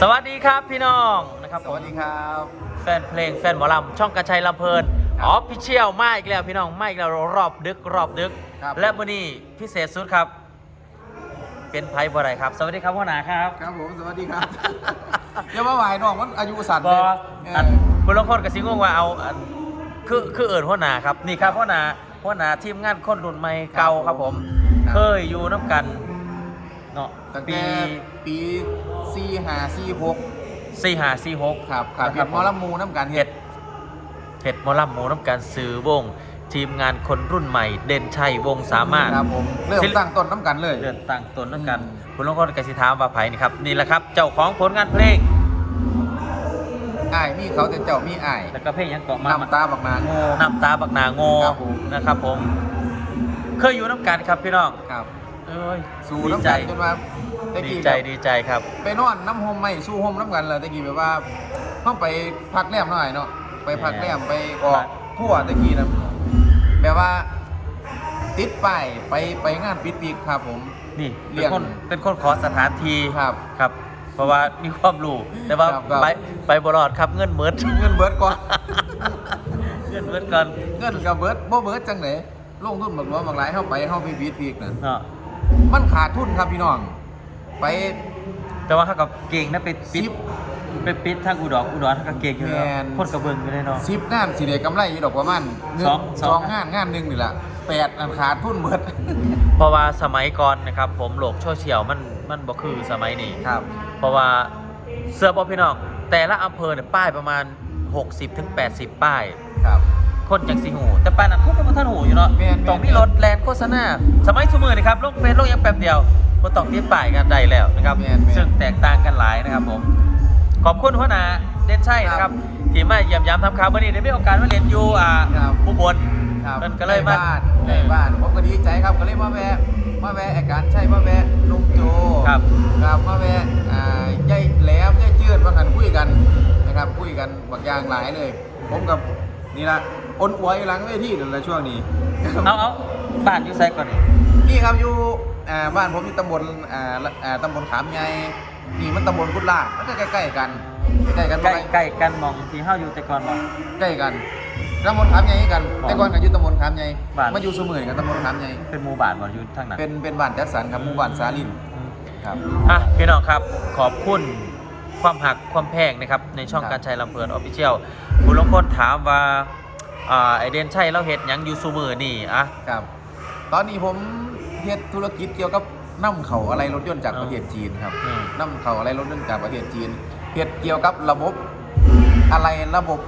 สวัสดีครับพี่น้องนะครับสวัสดีครับ แฟนเพลงแฟนหมอลำช่องกระชัยลำเพลินครับออฟฟิเชียลมาอีกแล้วพี่น้องมาอีกแล้วรอบดึกรอบดึก ครับ และวันนี้พิเศษสุดครับ เป็นไพ่บ่ไรครับ สวัสดีครับพ่อหนาครับครับผมสวัสดีครับ เดี๋ยวมาไหวน้องมันอายุสั่นบเลอยเออันอบุรพนกับสิงงว่าเอาอันคือคือเอิญพ่อหนาครับนี่ครับพ่อหนาพ่อหนาทีมงานคนรุ่นใหม่เก่าครับผม เคยอยู่น้ำกัน เนาะตั้งปีแต่ปีสี่ห้าสี่หกสี่หาสี่หก ครับครับนะเห็ดหมอลำมูน้ำกันเห็ดเห็ดหมอลำหมูน้ำการซื้อวง ทีมงานคนรุ่นใหม่ เด่นชัยวงสามารถ ครับผมเริ่มศิลป์ ตั้งต้นน้ำกันเลย เดินตั้งตนน้ำกันอืม คุณลุงคนกสิถามว่าไผ่นี่ครับนี่แหละครับ เจ้าของผลงานเพลง อ้ายมีเขาแต่เจ้ามีอ้ายแล้วก็เพลงยังเกาะมา น้ำตาบักนางโง่ น้ำตาบักหนาโงครับผม นะครับผม เคยอยู่น้ำกันครับพี่น้อง ครับ เอ้ยสู่ดีน้ำใจกันจนว่าตะดีกี้ใจแบบดีใจครับ ไปนอนน้ำโฮมไม่สู้โฮมน้ำกันเลยตะกี้แบบว่าต้องไปพักแรมหน่อยเนาะไปพักแรมไปออกทั่วตะกี้นะแบบว่า ติดป้ายไปไปงานปิดปีกครับผม นี่เรีเป็นยกคนเป็นคนขอสถานที่ครับครับ เพราะว่ามีความรู้แต่ว่าครับครับ ไปไปบรอดครับเงินเหมือนเงินเบิร์ดก่อน เงินเหมือนกันเงินกับเบิร์ดบ่เบิร์ดจังไหนลงทุนบักหลวงบางหลายเข้าไปเข้าไปปิดปีกนั่น เนาะ มันขาดทุนครับพี่น้อง ไปแต่ว่าเขากับเก่งนะไปปิดสิบไปปิดทางอุดรอุดรเขากับเก่งอยู่แล้วแม่น คนกระเบิงอยู่เลยเนาะสิบงานสิได้กำไรอยู่ดอกประมาณหนึ่สองสสององงานงานหนึ่งนี่แหละแปดอันขาดทุนเบิร์ดเพราะว่าสมัยก่อนนะครับ ผมโลกโซเชียลมันมันบ่คือสมัยนี้ ครับ เพราะว่าเสื้อบอพี่น้อง แต่ละอำเภอเนี่ยป้ายประมาณ 60-80ถึง80ป้าย ครับ คนจังสิหูแต่ป้ายนั้นคนก็บ่ทันหูอยู่เนาะแม่นๆ ต้องมีรถแลนด์โฆษณาสมัยสมือนี่ครับลงเฟซลงยังแป๊บเดียวบ่ต้องติดป้ายกันได้แล้วนะครับแม่นๆ ซึ่งแตกต่างกันหลายนะครับผม ขอบคุณหัวหน้าเด่นชัยนะครับที่มาเยี่ยมยามทำข่าววันนี้ได้มีโอกาสมาเรียนอยู่อ่าครับ อุบล ครับเพิ่นก็เลยมาในบ้านในบ้านผมก็ดีใจครับก็เลยมาแวะมาแวะไอ้การใช่มาแวะลุงโจครับ ครับมาแวะอ่ายายแหลมยายจืดมากันคุยกันนะครับคุยกันบางอย่างหลายเลย ผมกับ นี่ละอนอวยหลังเวทีนั่นแหละช่วงนี้เอาเอาบ้านอยู่ไซก่อนนี่นี่ครับอยู่อ่าบ้านผมอยู่ตำบลอ่าละอ่าตำบลขามใหญ่นี่มันตำบลกุดลาดมันก็ใกล้ๆกันใกล้ๆกันใกล้บ่ไใกล้กันมองที่เฮาอยู่แต่ก่อนบ่ใกล้กันตำบลขามใหญ่กันอ๋อแต่ก่อนก็อยู่ตำบลขามใหญ่บ้านมาอยู่สมือกับตำบลขามใหญ่เป็นหมู่บ้านบ่อยู่ทางนั้นเป็นเป็นบ้านจัดสรรครับหมู่บ้านสาลินอืมครับอะพี่น้องครับขอบคุณ ความหักความแพงนะครับในช่องครับการชัยลำเพลินออฟฟิเชียลคุณลงคนถามว่าอ่าไอเดนชัยเราเฮ็ดหยังอยู่ซูมือนี่อะ ครับ ตอนนี้ผมเฮ็ดธุรกิจเกี่ยวกับนำเข้าอะไรรถยนต์จากอ๋อประเทศจีนครับอืมนำเข้าอะไรรถยนต์จากประเทศจีนเฮ็ดเกี่ยวกับระบบอะไรระบบ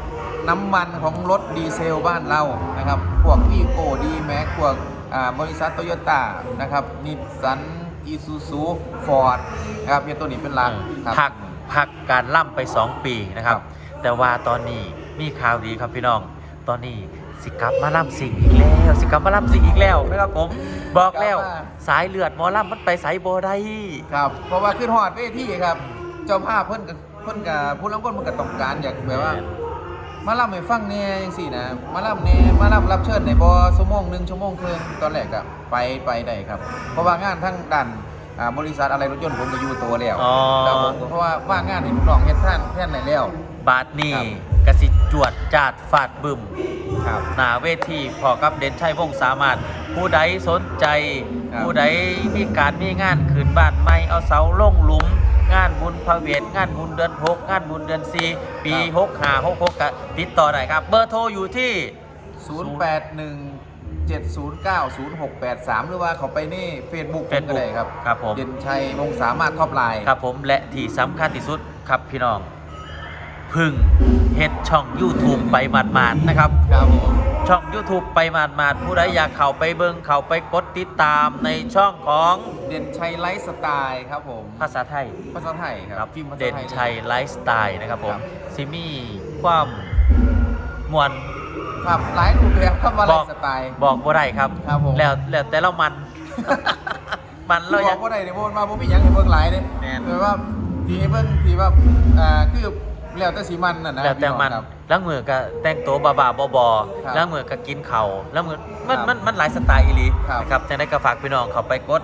น้ำมันของรถดีเซลบ้านเรานะครับ พวกวีโก้ดีแม็กพวกอ่าบริษัทโตโยต้านะครับนิสสันอีซูซูฟอร์ดนะครับเฮ็ดตัวนี้เป็นหลักครับพัก พักการล่ำไป 2 ปีนะครับครับ แต่ว่าตอนนี้มีข่าวดีครับพี่น้อง ตอนนี้สิกลับมาล่ำสิ่งอีกแล้ว สิกลับมาล่ำสิ่งอีกแล้วนะครับผมบอกแล้วสายเลือดหมอล่ำมันไปสายโบได้ ครับ เพราะว่าขึ้นฮอดเวทีครับ เจ้าภาพเพิ่นกับเพิ่นกับผู้รับคนเพิ่นก็ต้องการอยากแบบว่า มาล่ำให้ฟังแหน่จังซี่นะ มาล่ำแหน่มาล่ำรับเชิญในบ่ชั่วโมงหนึ่งชั่วโมงครึ่งตอนแรกก็ไปไปได้ครับ เพราะว่างานทั้งด้าน อ่าบริษัทอะไรรถยนต์ผมก็อยู่ตัวแล้วอ๋อ ครับผมเพราะว่าว่างงานให้ลูกน้องเฮ็ดท่านแท่นไหนแล้ว บาทนี่ครับ กสิจวดจาดฟาดบึมครับ หนาเวทีพอกับเด่นชัยวงศ์สามารถ ผู้ใดสนใจ ครับ ผู้ใดมีการมีงานขืนบ้านใหม่เอาเสาลงหลุม งานบุญพระเวท งานบุญเดือนหกงานบุญเดือนสี่ปีหกห้าหกหกก็ติดต่อได้ครับ เบอร์โทรอยู่ที่ 0817090683 หรือว่าเขาไปนี่ Facebook ผมก็ Facebook ได้ครับครับผม เด่นชัยวงศ์สามารถท็อปไลน์ครับผมและที่สำคัญที่สุดครับพี่น้องพึ่งเฮ็ดช่อง YouTube ไปหมาดๆนะครับ ครับผมช่อง YouTube ไปหมาดๆผู้ใดอยากเข้าไปเบิ่งเข้าไปกดติดตามในช่องของเด่นชัยไลฟ์สไตล์ครับผมภาษาไทยภาษาไทยครับพิมพ์ภาษาเด่นไทยชัยไลฟ์สไตล์นะครับผมครับ ซิมี่ความมวน ครับหลายรูปแบบครับว่าไลบอกฟ์สไตล์บอกบ่ได้ครับครับผมแล้วแล้วแต่เรามัน มันเราบออยากกว่าใดเนี่ยบ่มาบ่มีหยังให้เบิ่งหลายเด้แม่นคือว่าทีให้เบิ่งทีว่าอ่าคือแล้วแต่สิมันน่ะนะแล้วแต่มันพี่องครับ ล้างมือก็แต่งตัวบาบาๆบอครับๆล้างมือก็กินเข่าวล้างมือมันครับมันมันหลายสไตล์อีหลีครับ นะครับแต่ในกระฝากพี่น้องเขาไปกด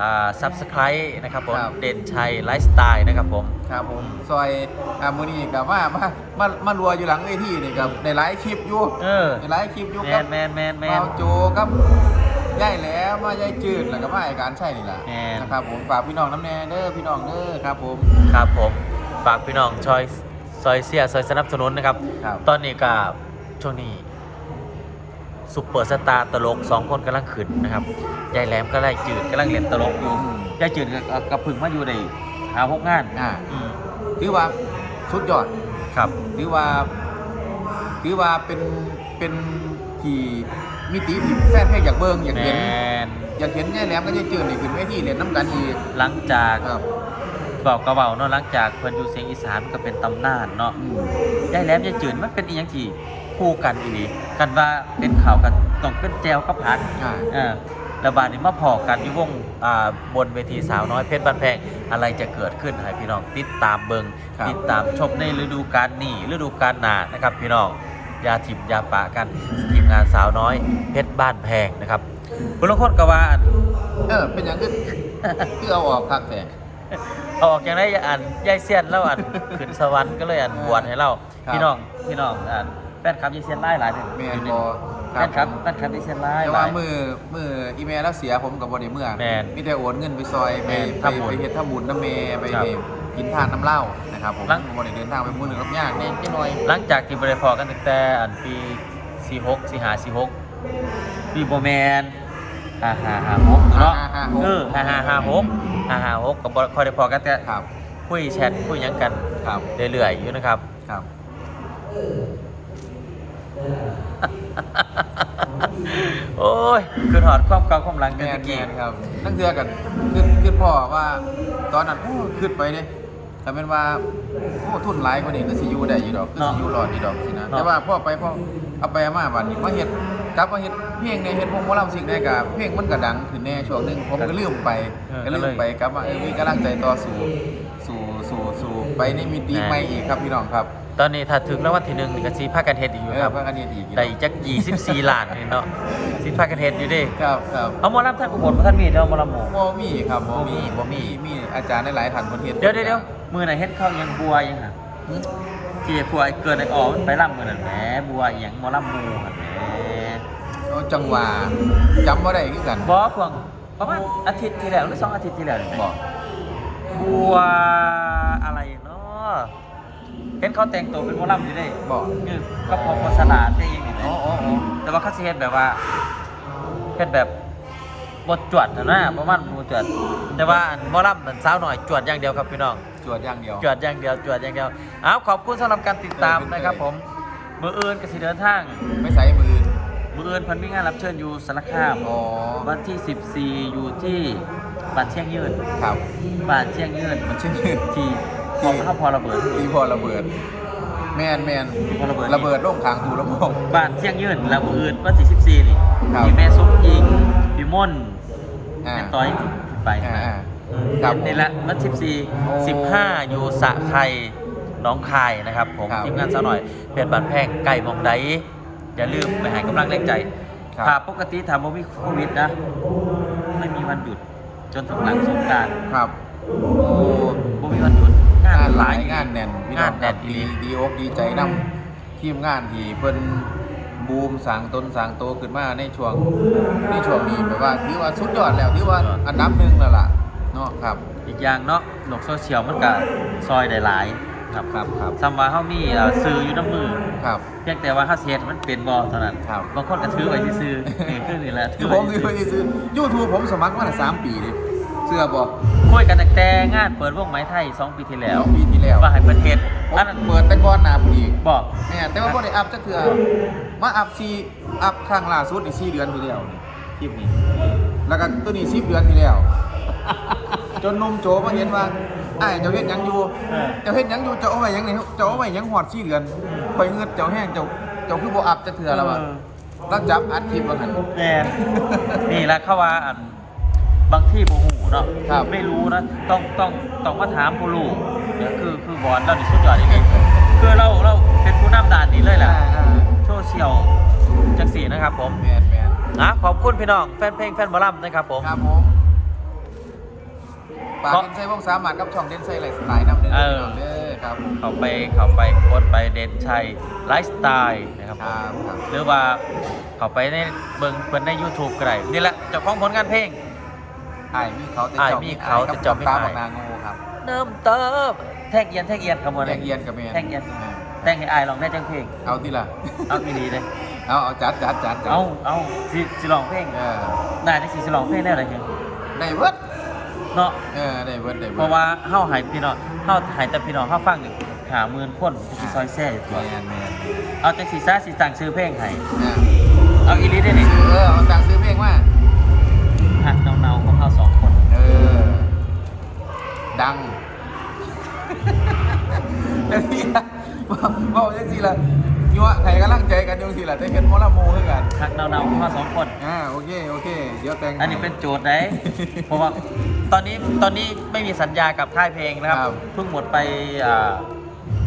อ่า subscribe นะครับผมครับ เด่นชัยไลฟ์สไตล์นะครับผม ครับผมซอยอ่ามื้อนี้กับว่ามามามารัวอยู่หลังเวทีนี่กับในหลายคลิปอยู่เออ ในหลายคลิปอยู่แมกับนแมนแมนแมน เมาโจกับย่ายแหล้วมายายจืดแล้วก็มาไอ้การใช่นี่แหละแม่น นะครับผมฝากพี่น้องน้ำแน่เด้อพี่น้องเด้อครับผม ครับผมฝากพี่น้องชอยซอยเสียซอยสนับสนุนนะครับ ครับ ตอนนี้ก็ช่วงนี้ ซุปเปอร์สตาร์ตลกสองคนกำลังขึ้นนะครับยายแหลมก็ไล่จืดกำลังเล่นตลกอยู่ยายจืดกับกับพึ่งมาอยู่ในหาพวกงานอ่าอืมถือว่าสุดยอดครับถือว่าถือว่าเป็นเป็นที่มิติที่แฟนเพลงอยากเบิ่งอยากแมเห็นนอยากเห็นยายแหลมก็ยายจืดนี่ขึ้นเวทีเล่นน้ำกันอีกหลังจาก ครับเบากระเบาเนาะหลังจากเพิ่นอยู่เสียงอีสานมันก็เป็นตำนานเนาะอืมยายแหลมยายจืดมันเป็นอีหยังที่คู่กันอีหลีกันว่าเป็นข่าวกันต้องเป็นแจวกับผักอ่าเออระบาดนี้มาพอกันอยู่วงอ่าบนเวทีสาวน้อยเพชรบ้านแพงอะไรจะเกิดขึ้นให้พี่น้องติดตามเบิงครับติดตามชมในฤดูกาลนี้ฤดูกาลหน้านะครับ พี่น้องอยาถิบอยาปะกันทีมงานสาวน้อยเพชรบ้านแพงนะครับคุณลงคนกว่าอันเออเป็นอย่างคือคือเอาออกคักแต่ เอาออกอย่างไรอันยายเซียนแล้วอันขึ้นสวรรค์ก็เลยอันบวชให้เราครับ พี่น้องพี่น้องอันแฟนคลับยายเซียนไล่หลายเดือนแม่นอยู่บ่แฟนคลับแฟนคลับยายเซียนไล่แต่หว่าลาย มือมืออีเมลแล้วเสียผมกับบริเมื่อแม่นมีแต่โอนเงินไปซอยไปแม่นไปทำบุญไปเฮ็ดทำบุญน้ำเมไปครับกินทานน้ำเหล้านะครับผมหลังบริเดินทางไปมือหนึ่งรับยากแน่จังหน่อย หลังจากที่บริพอกันตั้งแต่อันปี 46 45 46ปีโบแมน 5556เนาะเออ5556 5556ก็บ่ค่อยได้พอกันแต่ครับคุยแชทคุยหยังกันครับเรื่อยๆอยู่นะครับครับโอ้ยคือถอดความเก่าความหลังแมกันนตะแมกี้นครับนั่งเทือกันขึ้นขึ้นพ่อว่า ตอนนั้นอู้ขึ้นไปเนี่ยแต่เป็นว่าโอ้ทุนหลายกว่านี้ก็สิอยู่ได้อยู่ดอกก็สิอยู่รอดอยู่ดอกสินะแต่ว่าพ่อไปพ่อเอาไปเอามาบัดนี้มาเฮ็ด กลับมาเฮ็ดเพลงในเฮ็ดวงหมอลำสิ่งใดกับเพลงมันก็ดังขึ้นแน่ช่วงหนึงผมก็ลืมไปเออก็ลืมไปกลับมาเออมีกำลังใจต่อสู่สู่สู่สู่ไปในมิติใหม่อีกครับพี่น้องครับตอนนี้ถ้าถึงแล้ววันที่หนึ่งนี่ก็สิพากันเฮ็ดอีกอยู่เอคอรับเพื่อกันเฮ็ดอีกได้จัก24ล้านนี่เนาะสิพากันเฮ็ดอยู่เดิครับครับเอาหมอลำท่านอุบลบ่ท่านมีเด้อหมอลำหมู่บ่มีครับบ่มีบ่มีมีอาจารย์หลายๆท่านเพิ่นเฮ็ด เดี๋ยวเดี๋ยวเดี๋ยวมือไหนเฮ็ดเข้ายังบัวยังห่ะหึ ที่ผัวไอ้เกินไอ้อ๋อมันไปล่ำมือนั่นแหมบัวอหย่างหมอลำหมูนั่นแหมเอาจังหวะจำบ่ได้คือกันบอพวงประมาณอาทิตย์ที่แล้วหรือสองอาทิตย์ที่แล้วนี่แหมบอกบัวอะไรเนาะเห็นเขาแต่งตัวเป็นหมอลำอยู่เด้บอกคือก็พอโฆษณาได้ยังไงอ๋ออ๋ออ๋อแต่ว่าเขาสิเฮ็ดแบบว่าเฮ็ดแบบ บทจวดนะนะประมาณบทจวด แต่ว่าอันหมอลำนั่นสาวหน่อยจวดอย่างเดียวครับพี่น้อง จวดอย่างเดียว จวดอย่างเดียวจวดอย่างเดียวเอาขอบคุณสำหรับการติดตามนะครับผมมืออื่นก็สิเดินทางไม่ใส่มืออื่นมืออื่นเพันมีงานรับเชิญอยู่สารคามอ๋อวันที่ 14 อยู่ที่บ้านเชียงยืนครับบ้านเชียงยืนมันชื่อยืน ที่ที่ที่ข้าพอระเบิด ตีพอระเบิด แมนแมนพอระเบิด ระเบิดลงทางถูกระบบ บ้านเชียงยืนแล้วมืออื่นวันที่ 14 นี่ครับที่แม่สุกอิงพี่ม่น อ่าแม่ต้อยไปอ่านะอ่าอืมครับนี่แหละวันโอ้14 15อยู่สะไครหน้องคายนะครับ ผมครับทีมงานสาวหน่อยเพจบ้านแพงไก่มองไดอย่าลืมไปให้กำลังแรงใจครับ ถ้าปกติถามว่ามีโควิดนะ ไม่มีวันหยุด จนถึงหลังสงกรารครับ โอ้บ่มีวันหยุดงานหลายงานแน่นพี่น้งาอนงคแน่รับนอีดีหลีดีอกดีใจนํทีมงานที่เพิ่น บูมสร้างตนสร้างโตวขึ้นมาในช่วงในช่วงนี้แบบว่าถือว่าสุดยอดแล้วถือว่าอันดับหนึ่งแล้วล่ะเนาะครับ อีกอย่างเนาะโลกโซเชียลมันก็ซอยได้หลายครับครับครับซัมว่าเฮามีเอ่อสื่ออยู่น้ำมือครับเพียงแต่ว่าเฮาสิเฮ็ดมันเป็นบ่เท่านั้นครับ บางคนก็ถือไว้ซื่อๆนี่คือนี่แหละถืคืออไว้ผมคือไปซื้อยูทูบผมสมัครมาได้สามปีเลยเสื้อบอกคุยกันตั้งแต่งานเปิดวงไหมไทย2ปีที่แล้วปีที่แล้วว่าให้เพิ่นเฮ็ดผมอันนั้นเปิดแต่ก่อนหนาพอดีบอกเนี่ยแต่ว่าพอได้อัพจะคือ มาอัพซีอัพครั้งล่าสุดในสี่เดือนที่แล้วนี่คลิปนี้ แล้วก็ตัวนี้สิบเดือนที่แล้ว จนนมโจมาเห็นว่าไอ้ายเจ้าเฮ็ดหยังอยู่ เออ เจ้าเฮ็ดหยังอยู่เจ้าเอาไว้หยังนี่เจ้าเอาไว้หยังหอดสี่เดือนคอยเงือดเจ้าแห้งเจ้าเจ้าคือบ่อัพจะเถื่อแล้วอะแล้วจับอัดคลิปว่าหั่น แน่นี่แหละเขาว่าอันบางที่บ่ฮู้เนาะครับ ไม่รู้นะต้องต้องต้องมาถามผู้รู้เนี่ยคือคือบอลเรานี่สุดยอดจริงๆคือเราเราเป็นผู้นำด่านนี้เลยแหละอ่าโซ เชียลจังสี่นะครับผมๆแม่นแม่นอะขอบคุณพี่น้องแฟนเพลงแฟนบอลลัมนะครับผมครับผมฝากเพราะเดนไซวงสามารถกับช่องเดนไซไลฟ์สไตล์นำเด้อเออพี่น้องเด้อครับผมเขาไปเขาไปกดไปเด่นชัยไลฟ์สไตล์นะครับคผมรับครับหรือว่าเขาไปในเบิ่งเพิ่นใน YouTube ก็ได้นี่แหละเจ้าของผลงานเพลงไอ้ายมีเขาแต่อ้ายเจ้ามีมีเขาแต่เจ้าไม่ตาอ้ายบักนางูครับ เนิ่มเติบแท่งเอียนแท่งเอียนครับผมแทงเอียนกับแม่แท่งเอียนเออ แท่งให้อายลองได้จังเพลง เอาทีละเอาอีหลีเลยเอาเอาจัดจัดจัดจัดเอาเอาสิสิลองเพลงเออได้จังสิสิลองเพลงได้อะไรเงี้ยได้เบิดเนาะเออได้เบิดได้เบิดเพราะว่าเฮาใหายพี่น้องเฮาใหายแต่พี่น้องเฮาฟังอยู่หาหมื่นคนสิซอยแซ่อยู่แมตัวนแมนเอาจังสิซะสิตั้งชื่อเพลงให้เออเอาอีหลีได้นี่เออเอาตังค์ซื้อเพลงมาหักเนาๆของเฮาสองคนเออดังจังซี่ละบอกจังซี่ละยั่วใครกำลังใจกันจังซี่ละแต่เป็นหมอลำโมคือกันหักเนาๆของเฮาสองคน อ่าโอเคโอเค เดี๋ยวแต่งอันนี้เป็นโจทย์ได้เพราะว่าตอนนี้ตอนนี้ไม่มีสัญญากับค่ายเพลงนะครับครับเพิ่งหมดไปอ่า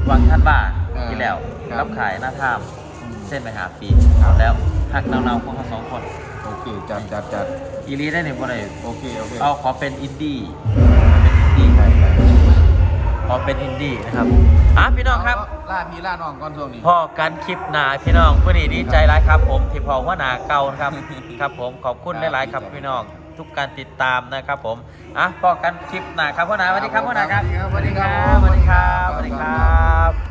วังท่านบ้าเออที่แล้วครับรับขายหน้าทามเส้นไปหาปีครับแล้วหักเนาๆของเขาสองคน โอเคจัดจัดจัดอีลีได้หนึ่งคนเลยโอเคโอเคเอาขอเป็นอินดี้ ขอเป็นอินดี้นะครับอะพี่น้องครับ ล่าพี่ล่าน้องก่อนช่วงนี้ พ่อกันคลิปหนาพี่น้องผู้นี้ดีใจหลายครับ ผมที่พ่อว่าหนาเก่านะครับ ครับผมขอบคุณครับหลายๆครับดีใจพี่น้องทุกการติดตามนะครับผมอะพ่อกันคลิปหนาครับพ่อหนาสวัสดีครับพ่อหนาครับสวัสดีครับสวัสดีครับสวัสดีครับ